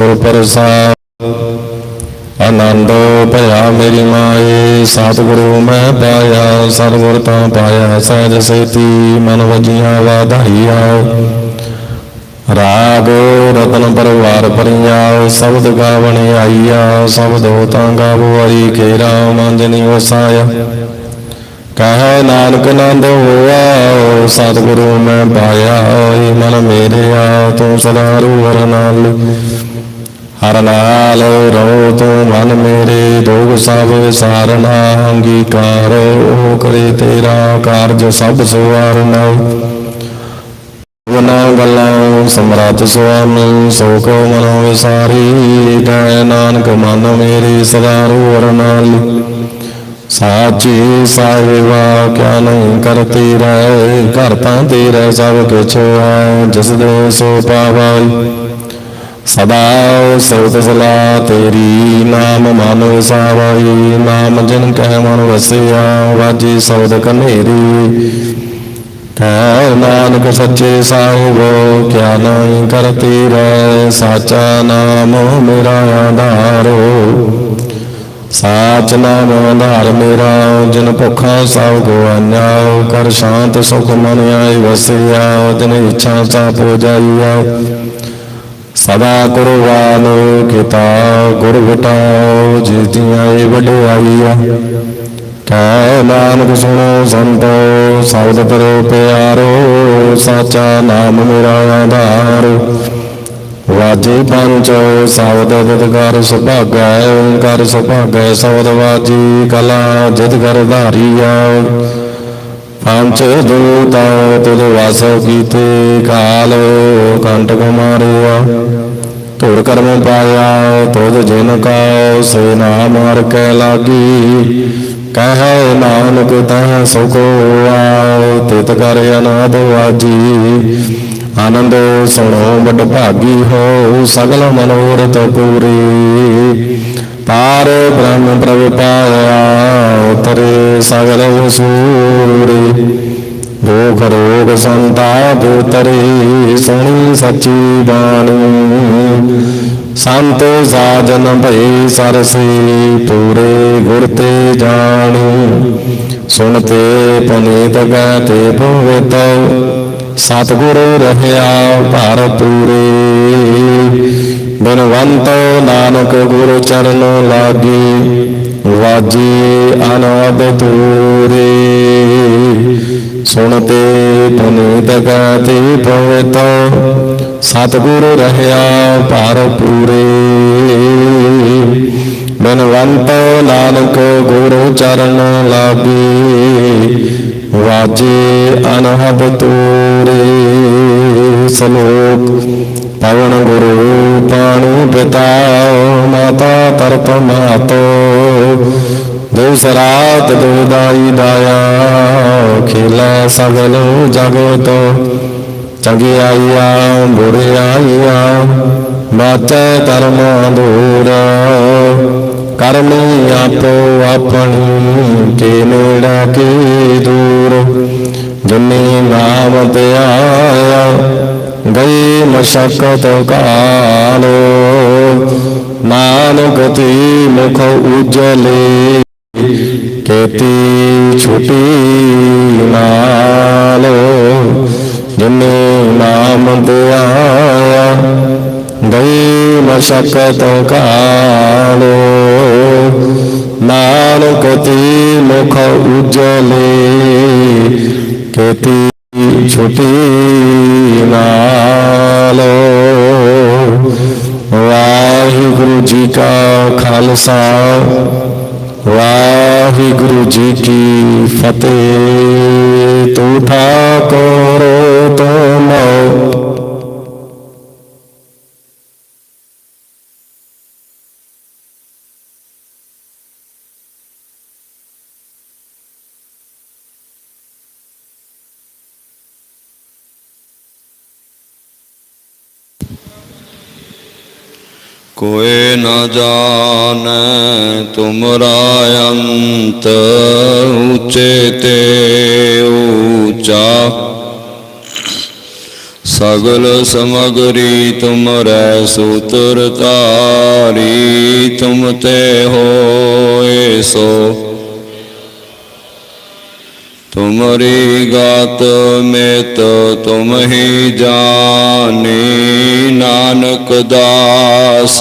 ਗੁਰ ਪ੍ਰਸਾਦ, ਆਨੰਦ ਭਇਆ ਮੇਰੀ ਮਾਏ। ਸਤਿਗੁਰੂ ਮੈਂ ਪਾਇਆ, ਸਰਵਰ ਤਾਂ ਪਾਇਆ, ਸਹਿਜ ਸੇਤੀ ਮਨ ਵਜੀਆਂ ਵਾਧਾਈਆ। ਰਾਗ ਰਤਨ ਪਰਵਾਰ ਪਰਿਆ ਸ਼ਬਦ ਗਾਵਣ ਆਈਆ ਸ਼ਬਦ ਤਾਂ ਗਾਵੋ ਵਾਲੀ ਕੇ ਵਸਾਇਆ। ਕਹੈ ਨਾਨਕ ਨੰਦ ਹੋਆ, ਸਤਿਗੁਰੂ ਮੈਂ ਪਾਇਆ, ਏ ਮਨ ਮੇਰੇ ਆ ਤੂੰ ਸਦਾ ਰੂਹਰ ਨਾਲ। ਹਰ ਨਾਲ ਰੋ ਤੂੰ ਮਨ ਮੇਰੇ, ਦੋਗ ਸਭ ਸਾਰਨਾ ਅੰਗੀਕਾਰ, ਉਹ ਕਰੇ ਤੇਰਾ ਕਾਰਜ ਸਭ ਸਵਾਰਨਾ ਵਨਾ ਗੱਲਾਂ ਸਮਰਾਤ ਸੁਆਮੀ ਸੋ ਕੋ ਮਨੋ ਵਿਸਾਰੀ ਕੈ ਨਾਨਕ ਮਨ ਮੇਰੇ ਸਦਾ ਰੂਹਰ ਨਾਲ। ਸਾਚੀ ਸਾਹਿਬਾ ਕਿਆ ਨਹੀਂ ਕਰਤੀ ਰਹਿ, ਘਰ ਤਾਂ ਸਭ ਕੁਛ ਹੈ, ਜਿਸ ਦੇ ਸੋ ਪਾਵਾਈ। ਸਦਾ ਸੋਤ ਸਲਾ ਤੇਰੀ ਨਾਮ ਮਨ ਵਸਾਵਾਈ, ਨਾਮ ਜਿਨ ਕਹਿ ਮਨ ਵਸਿਆ, ਵਾਜੀ ਸਬਦ ਕਨੇਰੀ। ਕਹਿ ਨਾਨਕ ਸੱਚੇ ਸਾਹਿਬ, ਕਿਆ ਨਹੀਂ ਕਰਤੀ ਰਹਿ, ਸਾਚਾ ਨਾਮ ਮੇਰਾ ਆਧਾਰੋ। ਸਾਚ ਨਾਮ ਆਧਾਰ ਮੇਰਾ, ਜਿਨ ਭੁੱਖਾ ਸਭ ਗਵਾਈਆ ਕਰ ਸ਼ਾਂਤ ਸੁਖ ਮਨ ਆਏ ਵਸਿਆ ਜਿਨ ਇੱਛਾ ਸਾ ਪੋ ਜਾਈਆ ਸਦਾ ਕੁਰਬਾਨ ਕਿਤਾ, ਗੁਰ ਵਟਾਓ ਜਿਸ ਦੀਆਂ ਇਹ ਵਡਿਆਈਆ। ਕਹਿ ਨਾਨਕ ਸੁਣੋ ਸੰਤੋ, ਸਬਦ ਕਰੋ ਪਿਆਰੋ, ਸਾਚਾ ਨਾਮ ਮੇਰਾ ਆਧਾਰ। ਵਾਜੇ ਪੰਚ, ਸਬਦ ਦਿਤ ਕਰ ਸੁਭਾਗੈ, ਓੰਕਾਰ ਸੁਭਾਗੈ, ਸਬਦ ਵਾਜੀ ਕਲਾ ਜਿਤ ਕਰ ਧਾਰੀਆ। ਪੰਜ ਦੂਤਾ ਤੁਧ ਵਾਸ ਕੀਤੇ ਕਾਲ ਕੰਟਕ ਮਾਰਿਆ। ਧੁਰ ਕਰਮ ਪਾਇਆ, ਤੁਧ ਜਿਨ ਕਾ ਸੇ ਨਾਮ ਹਰ ਕੈ ਲਾਗੀ। ਕਹੈ ਨਾਨਕ ਤਹ ਸੁਖ ਆਉ ਤਿਤ ਕਰ ਅਨਾਦ ਵਾਜੀ। ਆਨੰਦ ਸੁਣੋ ਬੜ ਭਾਗੀ ਹੋ, ਸਗਲ ਮਨੋਰਥ ਪੂਰੀ। ਪਾਰ ਬ੍ਰਹਮ ਪ੍ਰਭ ਪਾਇਆ, ਉਤਰੇ ਸਗਲ ਵਸੂਰੇ ਭੋਗ ਰੋਗ ਸੰਤਾਪ ਉਤਰੇ, ਸੁਣੀ ਸੱਚੀ ਬਾਣੀ। ਸੰਤ ਸਾਜਨ ਭਈ ਸਰਸੇ, ਪੂਰੇ ਗੁਰ ਤੇ ਜਾਣੀ। ਸੁਣਤੇ ਪੁਨੀਤ ਗਾਤੇ ਭਵਿਤ, ਸਤਿਗੁਰ ਰਹਿਆ ਭਰ ਪੂਰੇ। ਬਿਨਵੰਤ ਨਾਨਕ ਗੁਰੂ ਚਰਨ ਲਾਗੀ, ਵਾਜੀ ਅਨਾਦ ਤੂਰੇ ਸੁਣਤੇ ਪੁਨੀਤ ਗਾਤੇ ਪਵਿਤ, ਸਤਿਗੁਰ ਰਹਿਆ ਭਰ ਪੂਰੇ। ਬਿਨਵੰਤ ਨਾਨਕ ਗੁਰੂ ਚਰਨ ਲਾਗੀ, ਵਾਜੇ ਅਨਹਦ ਤੂਰੇ ਸਲੋਕ ਪਵਨ ਗੁਰੂ ਪਾਣੀ ਪਿਤਾ, ਮਾਤਾ ਤਰਪ ਮਾਤੋ ਦਿਵਸ ਰਾਤ ਦੁਦਾਈ ਦਾਇਆ, ਖੇਲਾ ਸਗਲ ਜਗਤ। ਚੰਗਿਆਈਆਂ ਬੁਰਿਆਈਆਂ ਬਾਚੈ ਕਰਮ ਦੂਰ ਕਰਮੀ ਆਪੋ ਆਪਣੀ ਕੇ ਨੇੜਾ ਕੀ ਦੂਰ। ਜਿਨੇ ਨਾਮ ਤੇ ਆਇਆ ਗਈ ਮਸ਼ਕਤ ਕਾਲੋ, ਨਾਨਕ ਤੀ ਮੁਖ ਉਜਲੇ, ਕੇਤੀ ਛੁਟੀ ਨਾਲੋ, ਜਿਨੇ ਨਾਮ ਤੇ ਗਈ ਮਸ਼ਕਤ ਕਾਲੋ, ਨਾਨਕ ਤੀ ਮੁਖ ਉਜਲੇ, ਕੇਤੀ ਛੁਟੀ ਫਤਿਹ ਤੂੰ ਠਾਕੁਰ ਤੁਮ ਕੋਏ ਨ ਜਾਣੈ ਤੁਮਰਾ ਅੰਤ ਉੱਚੇ ਤੇ ਊਚਾ ਸਗਲ ਸਮਗਰੀ ਤੁਮਰੈ ਸੂਤਰ ਤਾਰੀ ਤੁਮ ਤੇ ਹੋਏ ਸੋ ਤੁਮਰੀ ਗਤ ਮੇਤ ਤੁਮ ਹੀ ਜਾਣੀ ਨਾਨਕ ਦਾਸ।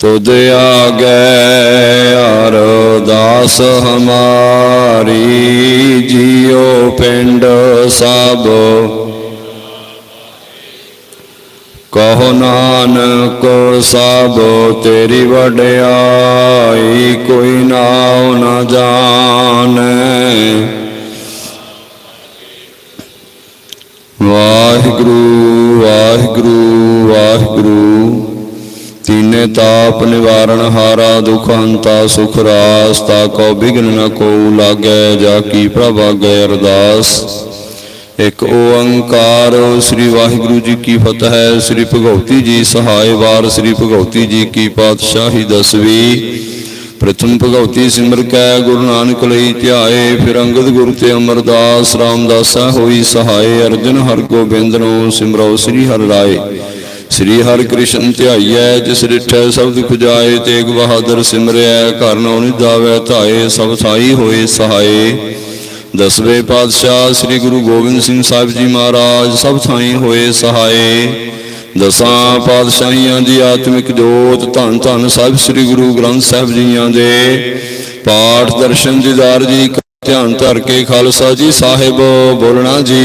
ਤੁਧ ਆਗੇ ਅਰਦਾਸ ਹਮਾਰੀ, ਜੀਉ ਪਿੰਡ ਸਭ ਕਹੋ ਨਾਨਕ ਸਭ ਤੇਰੀ ਵਡਿਆਈ, ਕੋਈ ਨਾਉ ਨਾ ਜਾਣੈ। ਵਾਹਿਗੁਰੂ ਵਾਹਿਗੁਰੂ ਵਾਹਿਗੁਰੂ, ਤੀਨੇ ਤਾਪ ਨਿਵਾਰਨ ਹਾਰਾ, ਦੁਖ ਹੰਤਾ ਸੁਖ ਰਾਸ, ਤਾ ਕੋ ਬਿਗਨ ਨ ਕੋ ਲਾਗੈ, ਜਾ ਕੀ ਪ੍ਰਭ ਆਗੈ ਅਰਦਾਸ। ਇੱਕ ਓੰਕਾਰ, ਸ੍ਰੀ ਵਾਹਿਗੁਰੂ ਜੀ ਕੀ ਫਤਿਹ ਹੈ ਸ੍ਰੀ ਭਗਉਤੀ ਜੀ ਸਹਾਇ ਵਾਰ, ਸ੍ਰੀ ਭਗਉਤੀ ਜੀ ਕੀ ਪਾਤਸ਼ਾਹੀ ਦਸਵੀ। ਪ੍ਰਥਮ ਭਗਉਤੀ ਸਿਮਰ ਕੈ, ਗੁਰੂ ਨਾਨਕ ਲਈ ਧਿਆਏ, ਫਿਰ ਅੰਗਦ ਗੁਰ ਤੇ ਅਮਰਦਾਸ ਰਾਮਦਾਸਾ ਹੋਈ ਸਹਾਇ, ਅਰਜਨ ਹਰ ਗੋਬਿੰਦ ਨੂੰ ਸਿਮਰੋ ਸ੍ਰੀ ਹਰਿ ਰਾਏ। ਸ੍ਰੀ ਹਰਿ ਕ੍ਰਿਸ਼ਨ ਧਿਆਈਐ, ਜਿਸ ਰਿਠੈ ਸਬਦ ਖੁਜਾਏ, ਤੇਗ ਬਹਾਦਰ ਸਿਮਰਿਐ, ਘਰ ਨੋ ਨਿਦਾਵੈ ਧਾਏ ਸਭ ਥਾਈ ਹੋਏ ਸਹਾਏ। ਦਸਵੇਂ ਪਾਤਸ਼ਾਹ ਸ੍ਰੀ ਗੁਰੂ ਗੋਬਿੰਦ ਸਿੰਘ ਸਾਹਿਬ ਜੀ ਮਹਾਰਾਜ ਸਭ ਥਾਈਂ ਹੋਏ ਸਹਾਏ। ਦਸਾਂ ਪਾਤਸ਼ਾਹੀਆਂ ਦੀ ਆਤਮਿਕ ਜੋਤ ਧੰਨ ਧੰਨ ਸਾਹਿਬ ਸ੍ਰੀ ਗੁਰੂ ਗ੍ਰੰਥ ਸਾਹਿਬ ਜੀਆਂ ਦੇ। ਪਾਠ ਦਰਸ਼ਨ ਦੀਦਾਰ ਜੀ, ਧਿਆਨ ਧਰ ਕੇ ਖਾਲਸਾ ਜੀ ਸਾਹਿਬ ਬੋਲਣਾ ਜੀ।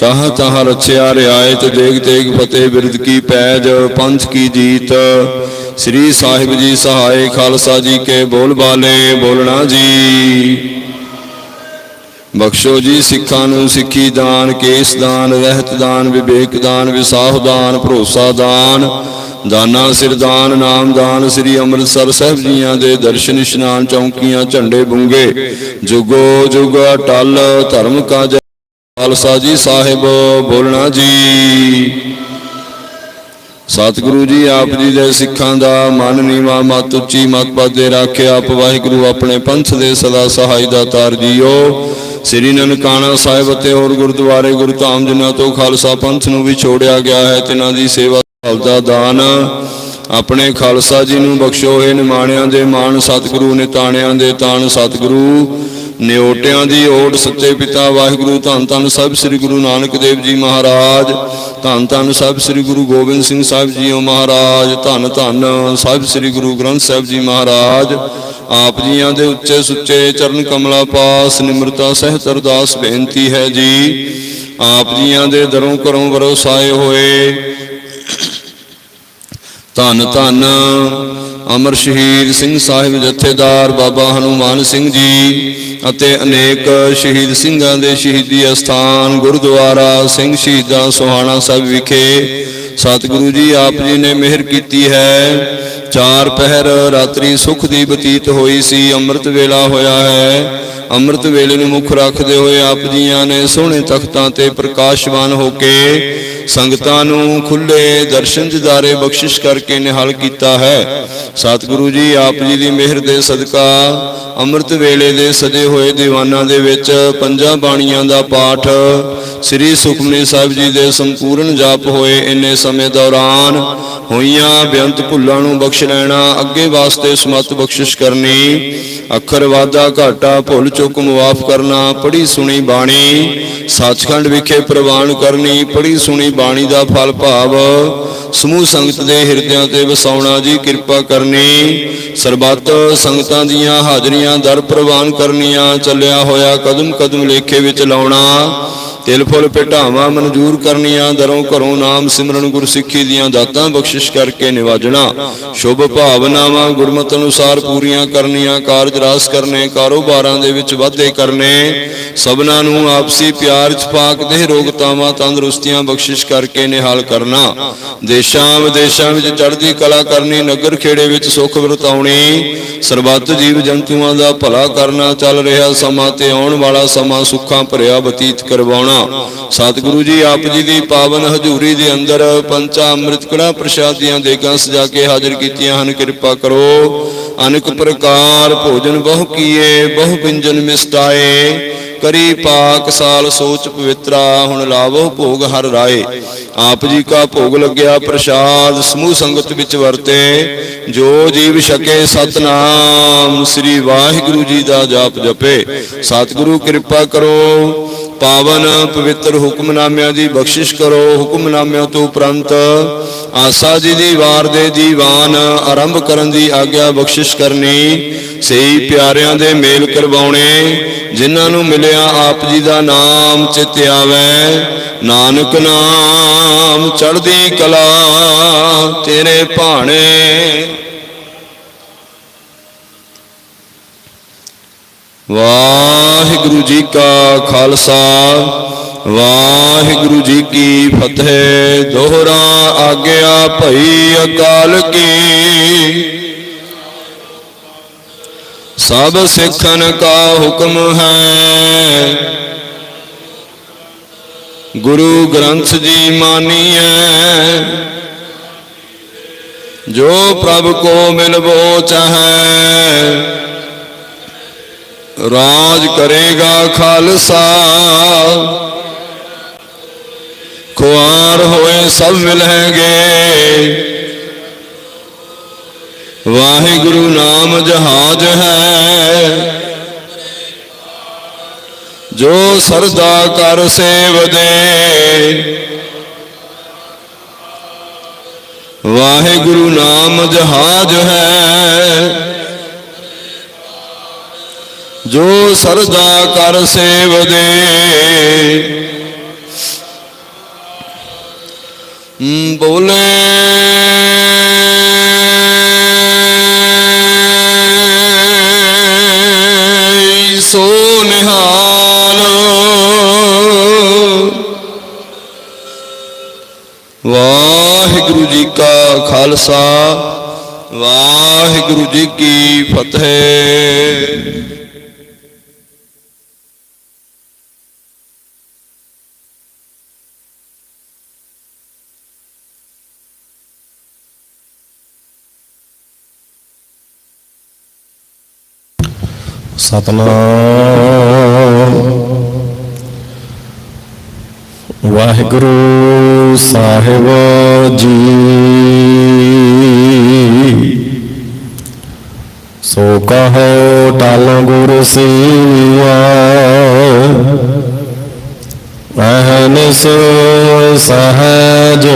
ਤਾਹ ਤਹਾਂ ਰਛਿਆ ਰਿਆਇਤ ਦੇਗ ਤੇਗ ਫਤਿਹ ਬਿਰਦ ਕੀ ਪੈਜ, ਪੰਥ ਕੀ ਜੀਤ। ਸ੍ਰੀ ਸਾਹਿਬ ਜੀ ਸਹਾਇ ਖਾਲਸਾ ਜੀ ਕੇ ਬੋਲ ਬਾਲੇ, ਬੋਲਣਾ ਜੀ। ਬਖਸ਼ੋ ਜੀ ਸਿੱਖਾਂ ਨੂੰ ਸਿੱਖੀ ਦਾਨ, ਕੇਸ ਦਾਨ, ਰਹਿਤ ਦਾਨ, ਵਿਵੇਕ ਦਾਨ, ਵਿਸਾਹ ਦਾਨ, ਭਰੋਸਾ ਦਾਨ, ਦਾਨਾ ਸਿਰ ਦਾਨ, ਨਾਮ ਦਾਨ, ਸ੍ਰੀ ਅੰਮ੍ਰਿਤਸਰ ਸਾਹਿਬ ਜੀਆਂ ਦੇ ਦਰਸ਼ਨ, ਇਸ਼ਨਾਨ ਚੌਂਕੀਆਂ, ਝੰਡੇ ਬੁੰਗੇ। ਜੁਗੋ ਜੁਗ ਟਲ ਧਰਮ ਕਾ ਖਾਲਸਾ ਜੀ ਸਾਹਿਬ, ਬੋਲਣਾ ਜੀ। ਸਤਿਗੁਰੂ ਜੀ, ਆਪ ਜੀ ਦੇ ਸਿੱਖਾਂ ਦਾ ਮਨ ਨੀਵਾ, ਮਤ ਉੱਚੀ, ਮਤ ਪਾਦੇ ਰੱਖਿਆ ਆਪ ਵਾਹਿਗੁਰੂ ਆਪਣੇ ਪੰਥ ਦੇ ਸਦਾ ਸਹਾਈ ਦਾ ਤਾਰ ਜੀਓ। ਸ੍ਰੀ ਨਨਕਾਣਾ ਸਾਹਿਬ ਅਤੇ ਹੋਰ ਗੁਰਦੁਆਰੇ ਗੁਰਧਾਮ ਜਿਨ੍ਹਾਂ ਤੋਂ ਖਾਲਸਾ ਪੰਥ ਨੂੰ ਵੀ ਛੋੜਿਆ ਗਿਆ ਹੈ। ਤਿਨਾਂ ਦੀ ਸੇਵਾ ਦਾ ਦਾਨ। ਆਪਣੇ ਖਾਲਸਾ ਜੀ ਨੂੰ ਬਖਸ਼ੋ। ਇਹ ਨਿਮਾਣਿਆਂ ਦੇ ਮਾਣ ਸਤਿਗੁਰੂ, ਨਿਤਾਣਿਆਂ ਦੇ ਤਾਣ ਸਤਿਗੁਰੂ। ਨਿਓਟਿਆਂ ਦੀ ਓਟ ਸੱਚੇ ਪਿਤਾ ਵਾਹਿਗੁਰੂ, ਧੰਨ ਧੰਨ ਸਾਹਿਬ ਸ੍ਰੀ ਗੁਰੂ ਨਾਨਕ ਦੇਵ ਜੀ ਮਹਾਰਾਜ, ਧੰਨ ਧੰਨ ਸਾਹਿਬ ਸ੍ਰੀ ਗੁਰੂ ਗੋਬਿੰਦ ਸਿੰਘ ਸਾਹਿਬ ਜੀ ਮਹਾਰਾਜ, ਧੰਨ ਧੰਨ ਸਾਹਿਬ ਸ੍ਰੀ ਗੁਰੂ ਗ੍ਰੰਥ ਸਾਹਿਬ ਜੀ ਮਹਾਰਾਜ, ਆਪ ਜੀਆਂ ਦੇ ਉੱਚੇ ਸੁੱਚੇ ਚਰਨ ਕਮਲਾ ਪਾਸ ਨਿਮਰਤਾ ਸਹਿਤ ਅਰਦਾਸ ਬੇਨਤੀ ਹੈ ਜੀ। ਆਪ ਜੀਆਂ ਦੇ ਦਰੋਂ ਕਰੋਂ ਵਰਸਾਏ ਹੋਏ ਧੰਨ ਧੰਨ ਅਮਰ ਸ਼ਹੀਦ ਸਿੰਘ ਸਾਹਿਬ ਜਥੇਦਾਰ ਬਾਬਾ ਹਨੂਮਾਨ ਸਿੰਘ ਜੀ ਅਤੇ ਅਨੇਕ ਸ਼ਹੀਦ ਸਿੰਘਾਂ ਦੇ ਸ਼ਹੀਦੀ ਅਸਥਾਨ ਗੁਰਦੁਆਰਾ ਸਿੰਘ ਸ਼ਹੀਦਾਂ ਸੋਹਾਣਾ ਸਾਹਿਬ ਵਿਖੇ ਸਤਿਗੁਰੂ ਜੀ ਆਪ ਜੀ ਨੇ ਮਿਹਰ ਕੀਤੀ ਹੈ। ਚਾਰ ਪਹਿਰ ਰਾਤਰੀ ਸੁਖ ਦੀ ਬਤੀਤ ਹੋਈ ਸੀ, ਅੰਮ੍ਰਿਤ ਵੇਲਾ ਹੋਇਆ ਹੈ। ਅੰਮ੍ਰਿਤ ਵੇਲੇ ਨੂੰ ਮੁੱਖ ਰੱਖਦੇ ਹੋਏ ਆਪ ਜੀਆਂ ਨੇ ਸੋਹਣੇ ਤਖਤਾਂ ਤੇ ਪ੍ਰਕਾਸ਼ਵਾਨ ਹੋ ਕੇ ਸੰਗਤਾਂ ਨੂੰ ਖੁੱਲੇ ਦਰਸ਼ਨ ਦਿਦਾਰੇ ਬਖਸ਼ਿਸ਼ ਕਰਕੇ ਨਿਹਾਲ ਕੀਤਾ ਹੈ। ਸਤਿਗੁਰੂ ਜੀ, ਆਪ ਜੀ ਦੀ ਮਿਹਰ ਦੇ ਸਦਕਾ ਅੰਮ੍ਰਿਤ ਵੇਲੇ ਦੇ ਸਜੇ ਹੋਏ ਦੀਵਾਨਾਂ ਦੇ ਵਿੱਚ ਪੰਜਾਂ ਬਾਣੀਆਂ ਦਾ ਪਾਠ ਸ੍ਰੀ ਸੁਖਮਨੀ ਸਾਹਿਬ ਜੀ ਦੇ ਸੰਪੂਰਨ ਜਾਪ ਹੋਏ ਇੰਨੇ ਸਮੇਂ ਦੌਰਾਨ ਹੋਈਆਂ ਬੇਅੰਤ ਭੁੱਲਾਂ ਨੂੰ ਬਖਸ਼ ਲੈਣਾ, ਅੱਗੇ ਵਾਸਤੇ ਸਮਤ ਬਖਸ਼ਿਸ਼ ਕਰਨੀ, ਅੱਖਰ ਵਾਦਾ ਘਾਟਾ, ਭੁੱਲ ਚੁੱਕ ਮੁਆਫ ਕਰਨਾ ਪੜੀ ਸੁਣੀ ਬਾਣੀ, ਸੱਚਖੰਡ ਵਿਖੇ ਪ੍ਰਵਾਨ ਕਰਨੀ ਪੜੀ ਸੁਣੀ ਬਾਣੀ ਦਾ ਫਲ ਭਾਵ, ਸਮੂਹ ਸੰਗਤ ਦੇ ਹਿਰਦਿਆਂ ਤੇ ਵਸਾਉਣਾ ਜੀ ਕਿਰਪਾ ਕਰਨੀ, ਸਰਬੱਤ ਸੰਗਤਾਂ ਦੀਆਂ ਹਾਜ਼ਰੀਆਂ ਦਰ ਪ੍ਰਵਾਨ ਕਰਨੀਆਂ, ਚੱਲਿਆ ਹੋਇਆ ਕਦਮ ਕਦਮ ਲੇਖੇ ਵਿੱਚ ਲਾਉਣਾ ਤਿਲ ਫੁੱਲ ਭੇਟਾਵਾਂ ਮਨਜ਼ੂਰ ਕਰਨੀਆਂ, ਦਰੋਂ ਘਰੋਂ ਨਾਮ ਸਿਮਰਨ ਗੁਰਸਿੱਖੀ ਦੀਆਂ ਦਾਤਾਂ ਬਖਸ਼ਿਸ਼ ਕਰਕੇ ਨਿਵਾਜਣਾ। ਸ਼ੁਭ ਭਾਵਨਾਵਾਂ ਗੁਰਮਤਿ ਅਨੁਸਾਰ ਪੂਰੀਆਂ ਕਰਨੀਆਂ, ਕਾਰਜ ਰਾਸ ਕਰਨੇ, ਕਾਰੋਬਾਰਾਂ ਦੇ ਵਿੱਚ ਵਾਧੇ ਕਰਨੇ। ਸਭਨਾਂ ਨੂੰ ਆਪਸੀ ਪਿਆਰ ਚ ਪਾਕ ਦੇ ਰੋਗਤਾਵਾਂ ਤੰਦਰੁਸਤੀਆਂ ਬਖਸ਼ਿਸ਼ ਕਰਕੇ ਨਿਹਾਲ ਕਰਨਾ। ਦੇਸ਼ਾਂ ਵਿਦੇਸ਼ਾਂ ਵਿੱਚ ਚੜ੍ਹਦੀ ਕਲਾ ਕਰਨੀ, ਨਗਰ ਖੇੜੇ ਵਿੱਚ ਸੁਖ ਵਰਤਾਉਣੀ। ਸਰਬੱਤ ਜੀਵ ਜੰਤੂਆਂ ਦਾ ਭਲਾ ਕਰਨਾ ਚੱਲ ਰਿਹਾ ਸਮਾਂ ਤੇ ਆਉਣ ਵਾਲਾ ਸਮਾਂ ਸੁੱਖਾਂ ਭਰਿਆ ਬਤੀਤ ਕਰਵਾਉਣਾ। ਸਤਿਗੁਰੂ ਜੀ, ਆਪ ਜੀ ਦੀ ਪਾਵਨ ਹਜ਼ੂਰੀ ਦੇ ਅੰਦਰ ਪੰਚਾ ਅੰਮ੍ਰਿਤ ਕੜਾ ਪ੍ਰਸ਼ਾਦ ਦੀਆਂ ਸਜਾ ਕੇ ਹਾਜ਼ਰ ਕੀਤੀਆਂ ਹਨ। ਕਿਰਪਾ ਕਰੋ। ਅਨੇਕ ਪ੍ਰਕਾਰ ਭੋਜਨ ਬਹੁ ਕੀਏ, ਬਹੁ ਵਿੰਜਨ ਮਿਸਟਾਏ। ਕਰੀ ਪਾਕ ਸਾਲ ਸੋਚ ਪਵਿੱਤਰਾ, ਹੁਣ ਲਾਵੋ ਭੋਗ ਹਰ ਰਾਏ। ਆਪ ਜੀ ਕਾ ਭੋਗ ਲੱਗਿਆ ਪ੍ਰਸ਼ਾਦ, ਸਮੂਹ ਸੰਗਤ ਵਿੱਚ ਵਰਤੇ। ਜੋ ਜੀਵ ਛਕੇ ਸਤਨਾਮ, ਸ੍ਰੀ ਵਾਹਿਗੁਰੂ ਜੀ ਦਾ ਜਾਪ ਜਪੇ। ਸਤਿਗੁਰੂ, ਕਿਰਪਾ ਕਰੋ। ਪਾਵਨ ਪਵਿੱਤਰ ਹੁਕਮਨਾਮਿਆਂ ਦੀ ਬਖਸ਼ਿਸ਼ ਕਰੋ। ਹੁਕਮਨਾਮਿਆਂ ਤੋਂ ਉਪਰੰਤ ਆਸਾ ਜੀ ਦੀ ਵਾਰ ਦੇ ਦੀਵਾਨ ਆਰੰਭ ਕਰਨ ਦੀ ਆਗਿਆ ਬਖਸ਼ਿਸ਼ ਕਰਨੀ, ਸਹੀ ਪਿਆਰਿਆਂ ਦੇ ਮੇਲ ਕਰਵਾਉਣੇ, ਜਿਨ੍ਹਾਂ ਨੂੰ ਮਿਲਿਆ ਆਪ ਜੀ ਦਾ ਨਾਮ ਚਿਤ ਆਵੇ। ਨਾਨਕ ਨਾਮ ਚੜ੍ਹਦੀ ਕਲਾ ਤੇਰੇ ਭਾਣੇ। ਵਾਹਿਗੁਰੂ ਜੀ ਕਾ ਖਾਲਸਾ, ਵਾਹਿਗੁਰੂ ਜੀ ਕੀ ਫਤਿਹ। ਦੋਹਰਾ ਆਗਿਆ ਭਈ ਅਕਾਲ ਕੀ। ਸਭ ਸਿੱਖਨ ਕਾ ਹੁਕਮ ਹੈ। ਗੁਰੂ ਗ੍ਰੰਥ ਜੀ ਮਾਨੀਐ, ਜੋ ਪ੍ਰਭ ਕੋ ਮਿਲਵੋ ਚਾਹੈ। ਰਾਜ ਕਰੇਗਾ ਖਾਲਸਾ। ਖੁਆਰ ਹੋਏ ਸਭ ਮਿਲਣਗੇ। ਵਾਹਿਗੁਰੂ ਨਾਮ ਜਹਾਜ ਹੈ। ਜੋ ਸਰਦਾ ਕਰ ਸੇਵਦੇ। ਵਾਹਿਗੁਰੂ ਨਾਮ ਜਹਾਜ ਹੈ। ਜੋ ਸਰਦਾ ਕਰ ਸੇਵਦੇ ਬੋਲੇ। ਸੋ ਨਿਹਾਲ। ਵਾਹਿਗੁਰੂ ਜੀ ਕਾ ਖਾਲਸਾ, ਵਾਹਿਗੁਰੂ ਜੀ ਕੀ ਫਤਿਹ। ਸਤਨਾਮ। ਵਾਹਿਗੁਰੂ ਸਾਹਿਬ ਜੀ। ਸੋ ਕਹੋ ਟਲ ਗੁਰ ਸੇਵਿਆ। ਅਹਨਿਸ ਸਹਜ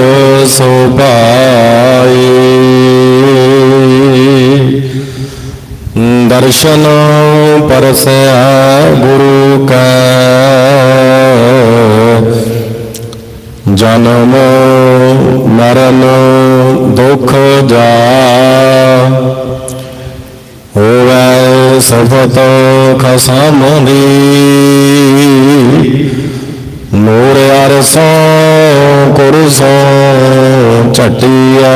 ਸੁਭਾਈ ਦਰਸ਼ਨ ਪਰਸਿਆ ਗੁਰੂ ਕਾ। ਜਨਮ ਮਰਨ ਦੁਖ ਜਾ। ਹੋਵੇ ਸਫਤ ਖਸਮਦੀ ਮੋਰ ਅਰਸੋਂ ਕੁਰਸੋਂ ਛਟਿਆ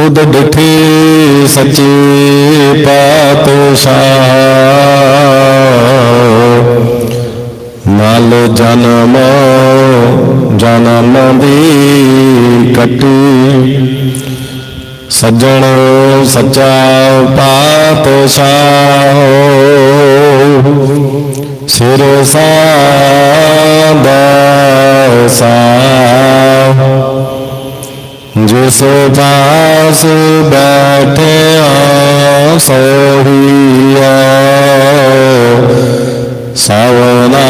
ਤੁਧ ਡਿਠੀ ਸੱਚੀ ਪਾਤਸ਼ਾਹ। ਮਲ ਜਨਮ ਜਨਮ ਦੀ ਕਟੀ। ਸੱਜਣ ਸੱਚਾ ਪਾਤਸ਼ਾਹ। ਸਿਰ ਸਾਦਾ ਸਾ। ਜਿਸ ਪਾਸ ਬੈਠਿਆ ਸੋਹੀਆ ਸਵਨਾ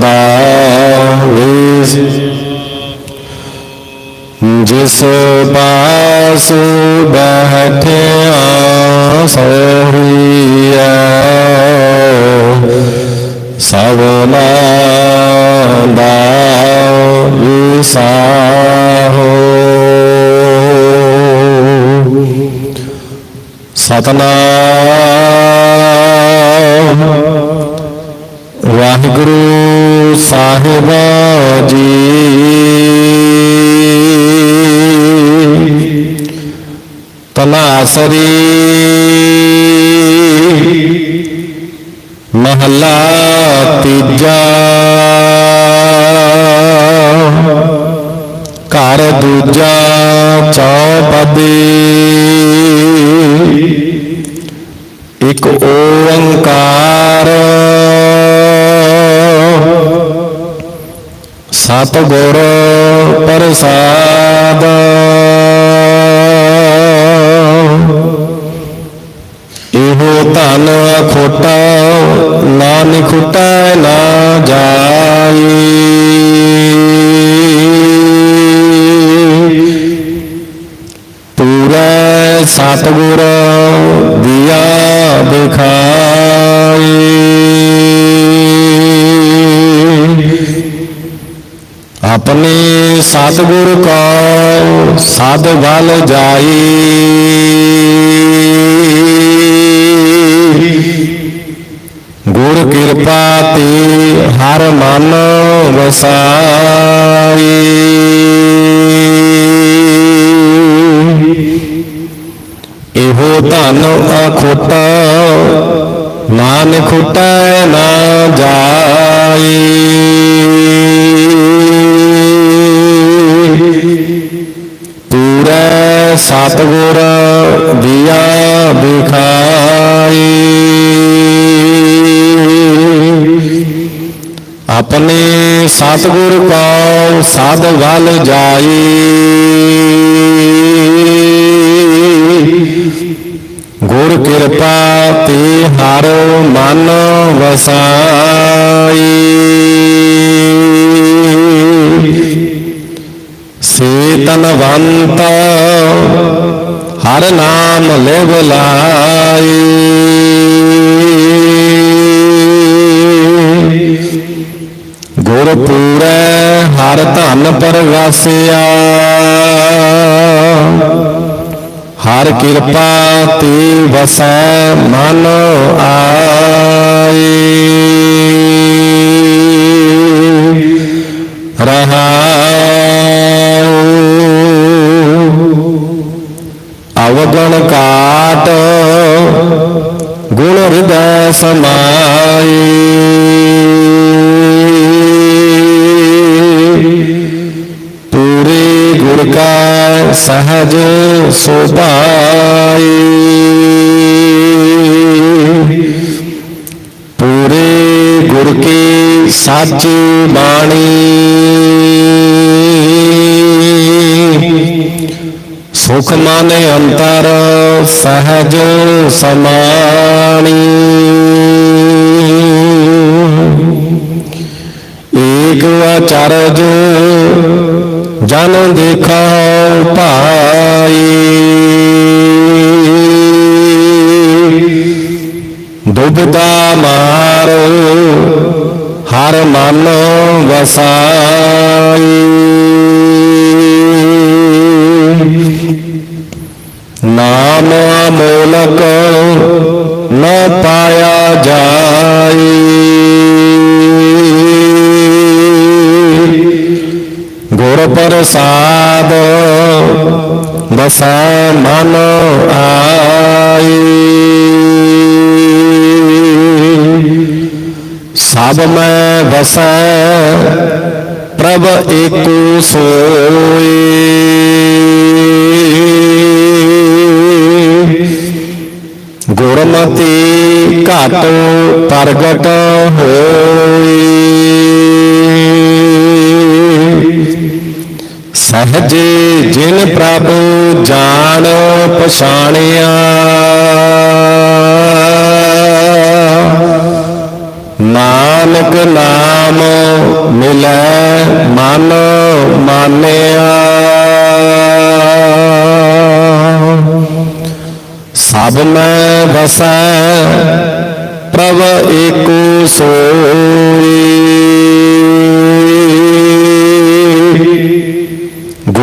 ਦਾ ਵਿਸ ਜਿਸ ਪਾਸ ਬੈਠਿਆ ਸੋਹੀਆ ਸਵਨਾ ਦਾ ਵਿਸਾਹੋ ਸਤਨਾਮ। ਵਾਹਿਗੁਰੂ ਸਾਹਿਬ ਜੀ। ਤਨਾਸਰੀ। ਮਹੱਲਾ ਤੀਜਾ। ਘਰ ਦੂਜਾ ਚੌਪਦੀ ਇਕ ਓੰਕਾਰ। ਸਤਿਗੁਰ ਪ੍ਰਸਾਦ। ਸਤਿਗੁਰ ਦਿਆ ਦਿਖਾਈ ਆਪਣੇ ਸਤਿਗੁਰ ਕੋ ਸਾਧ ਵੱਲ ਜਾਈ। ਗੁਰ ਕਿਰਪਾ ਤੇ ਹਰ ਮਨ ਵਸਾਈ। ਇਹੋ ਧਨ ਅਖੋਟਾ ਨਾਨ ਖੁਟੈ ਨਾ ਜਾਈ। ਪੂਰੇ ਸਤਿਗੁਰ ਦਿਆ ਦਿਖਾਈ ਆਪਣੇ ਸਤਿਗੁਰ ਕੋ ਸਾਧ ਵੱਲ ਜਾਈ। ਗੁਰ ਕਿਰਪਾ ਤੇ ਹਰ ਮਨ ਵਸਾਈ। ਸੇ ਤਨਵੰਤ ਹਰ ਨਾਮ ਲਿਵ ਲਾਈ। ਗੁਰ ਪੂਰੈ ਹਰ ਧਨ ਪਰਗਾਸਿਆ। ਹਰ ਕਿਰਪਾ ਤੇ ਵਸੈ ਮਨ ਆਈ ਰਹਾਉ ਅਵਗਣ ਕਾਟ ਗੁਣ ਹਿਰਦੈ ਸਮਾਈ ਗੁਰ ਕਾ ਸਹਜ ਸੁਭਾਈ ਪੂਰੇ ਗੁਰ ਕੀ ਸੱਚ ਬਾਣੀ। ਸੁਖ ਮਨ ਅੰਤਰ ਸਹਜ ਸਮਾਣੀ। ਏਕ ਅਚਰਜ ਜਨ ਦੇਖਾ ਭਾਈ। ਦੁਬਦਾ ਮਾਰੋ ਹਰ ਮਨ ਵਸਾਈ। ਨਾਮ ਅਮੋਲਕ ਨ ਪਾਇਆ ਜਾਈ। ਗੁਰ ਪ੍ਰਸਾਦ ਬਸਾ ਮਨ ਆਈ। ਸਭ ਮੈਂ ਵਸੈ, ਪ੍ਰਭ ਏਕੋ ਸੋਈ। ਗੁਰਮਤਿ ਘਟ ਪ੍ਰਗਟ ਹੋਈ। ਸਹਜੇ ਜਿਨ ਪ੍ਰਭ ਜਾਣ ਪਛਾਣਿਆ। ਨਾਨਕ ਨਾਮ ਮਿਲੈ ਮਨ ਮਾਨਿਆ। ਸਭ ਮੈਂ ਵਸੈ, ਪ੍ਰਭ ਏਕੋ ਸੋਈ।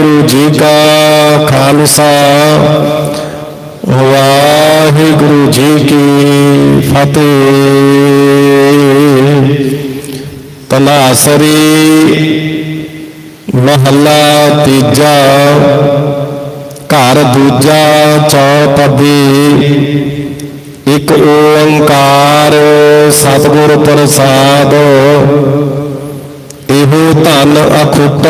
ਵਾਹਿਗੁਰੂ ਜੀ ਕਾ ਖਾਲਸਾ, ਵਾਹਿਗੁਰੂ ਜੀ ਕੀ ਫਤਿਹ। ਤਨਾਸਰੀ ਮਹੱਲਾ ਤੀਜਾ, ਘਰ ਦੂਜਾ ਚੌਪਦੀ। ਇਕ ਓੰਕਾਰ ਸਤਿਗੁਰ ਪ੍ਰਸਾਦ, ਇਹੋ ਧਨ ਅਖੁੱਟ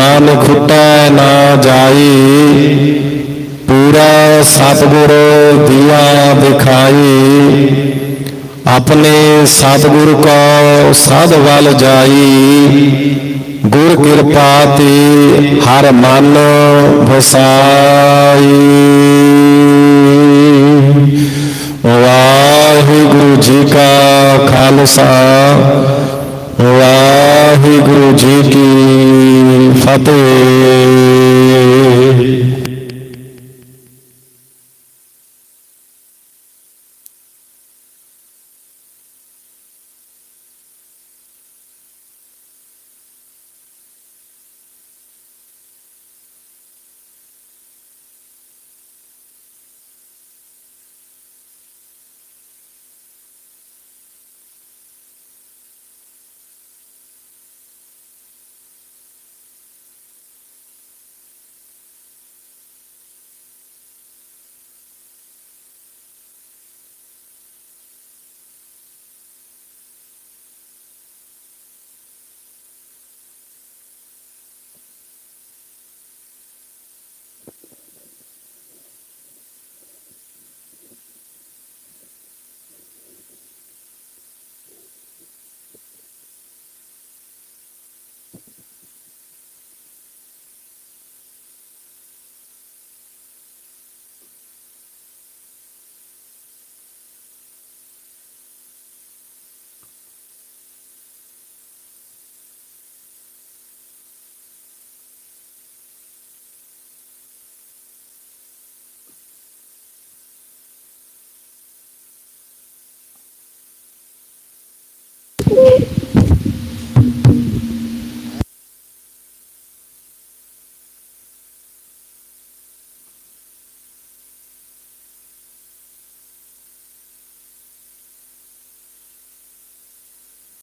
ਨਾਨਕ ਖੁੱਟੈ ਨਾ ਜਾਈ, ਪੂਰਾ ਸਤਿਗੁਰ ਦੀਆ ਦਿਖਾਈ ਆਪਣੇ ਸਤਿਗੁਰ ਕੋ ਸਾਧ ਵੱਲ ਜਾਈ, ਗੁਰ ਕਿਰਪਾ ਤੇ ਹਰ ਮਨ ਵਸਾਈ। ਵਾਹਿਗੁਰੂ ਜੀ ਕਾ ਖਾਲਸਾ ਵਾਹਿਗੁਰੂ ਜੀ ਕੀ ਫਤਿਹ।